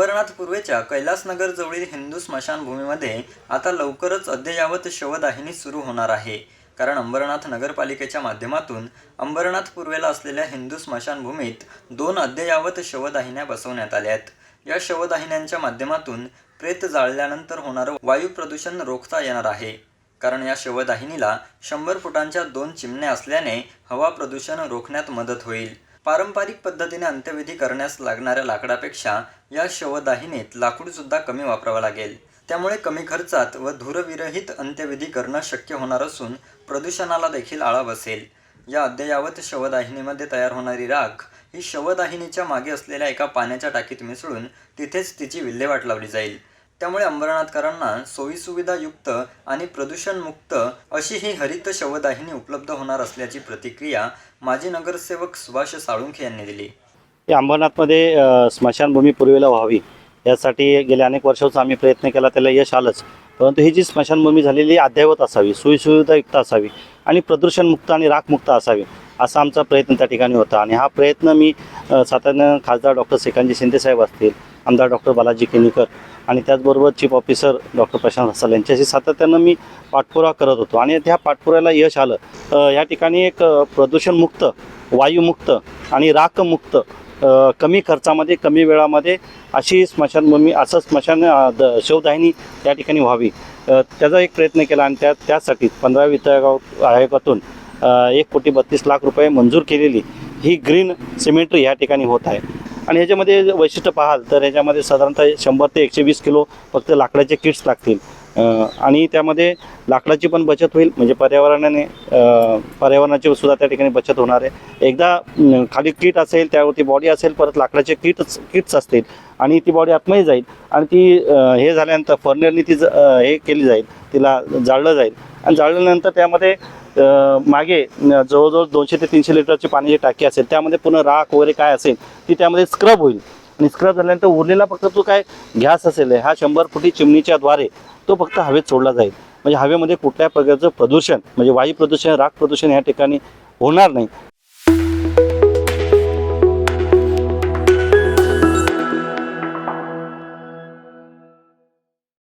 अंबरनाथ पूर्वेच्या कैलासनगर जवळील हिंदू स्मशानभूमीमध्ये आता लवकरच अद्ययावत शवदाहिनी सुरू होणार आहे. कारण अंबरनाथ नगरपालिकेच्या माध्यमातून अंबरनाथ पूर्वेला असलेल्या हिंदू स्मशानभूमीत दोन अद्ययावत शवदाहिन्या बसवण्यात आल्या आहेत या शवदाहिन्यांच्या माध्यमातून प्रेत जाळल्यानंतर होणारं वायू प्रदूषण रोखता येणार आहे. कारण या शवदाहिनीला शंभर फुटांच्या दोन चिमण्या असल्याने हवा प्रदूषण रोखण्यात मदत होईल. पारंपरिक पद्धतीने अंत्यविधी करण्यास लागणाऱ्या लाकडापेक्षा या शवदाहिनीत लाकूडसुद्धा कमी वापरावं लागेल. त्यामुळे कमी खर्चात व धूरविरहित अंत्यविधी करणं शक्य होणार असून प्रदूषणाला देखील आळा बसेल. या अद्ययावत शवदाहिनीमध्ये तयार होणारी राख ही शवदाहिनीच्या मागे असलेल्या एका पाण्याच्या टाकीत मिसळून तिथेच तिची विल्हेवाट लावली जाईल. त्यामुळे अंबरनाथकरांना सोयीसुविधायुक्त आणि प्रदूषणमुक्त अशी ही हरित शवदाहिनी उपलब्ध होणार असल्याची प्रतिक्रिया माजी नगरसेवक सुभाष साळुंखे यांनी दिली. या अंबरनाथमध्ये स्मशानभूमी पूर्वेला व्हावी यासाठी गेल्या अनेक वर्षाचा आम्ही प्रयत्न केला त्याला यश आलंच. परंतु ही जी स्मशानभूमी झालेली अद्ययावत असावी सोयीसुविधायुक्त असावी आणि प्रदूषणमुक्त आणि राखमुक्त असावी असा आमचा प्रयत्न त्या ठिकाणी होता. आणि हा प्रयत्न मी अ, खासदार डॉक्टर श्रीकांतजी शिंदेसाहेब असतील आमदार डॉक्टर बालाजी केनीकर आणि त्याचबरोबर chief officer doctor Prashant Hasal यांच्याशी सातत्यानं मी पाठपुरा करत होतो. आणि त्या पाठपुऱ्याला यश आलं. या ठिकाणी एक प्रदूषणमुक्त वायुमुक्त आणि राखमुक्त कमी खर्चामध्ये कमी वेळामध्ये अशी स्मशानभूमी असं स्मशान द शवदाहिनी त्या ठिकाणी व्हावी. त्याचा एक प्रयत्न केला आणि त्या त्यासाठी पंधरा वित्त आयोग आयोगातून एक कोटी बत्तीस लाख रुपये मंजूर केलेली ही ग्रीन सिमेंट्री या ठिकाणी होत आहे. आणि ह्याच्यामध्ये वैशिष्ट्य पाहाल तर ह्याच्यामध्ये साधारणतः शंभर ते एकशे वीस किलो फक्त लाकडाचे किट्स लागतील. आणि त्यामध्ये लाकडाची पण बचत होईल म्हणजे पर्यावरणाने पर्यावरणाची सुद्धा त्या ठिकाणी बचत होणार आहे. एकदा खाली किट असेल त्यावरती बॉडी असेल परत लाकडाचे किटच किट्स असतील आणि ती बॉडी आतमध्ये जाईल आणि ती हे झाल्यानंतर फर्नरनी ती ज- हे केली जाईल तिला जाळलं जाईल. आणि जाळल्यानंतर त्यामध्ये मागे जवळजवळ दोनशे ते तीनशे लिटरची पाण्याची टाकी असेल त्यामध्ये पुन्हा राख वगैरे काय असेल ती त्यामध्ये स्क्रब होईल. आणि स्क्रब झाल्यानंतर उरलेला फक्त तो काय गॅस असेल हा शंभर फुटी चिमणीच्या द्वारे तो फक्त हवेत सोडला जाईल. म्हणजे हवेमध्ये कुठल्या प्रकारचं प्रदूषण म्हणजे वायू प्रदूषण राख प्रदूषण या ठिकाणी होणार नाही.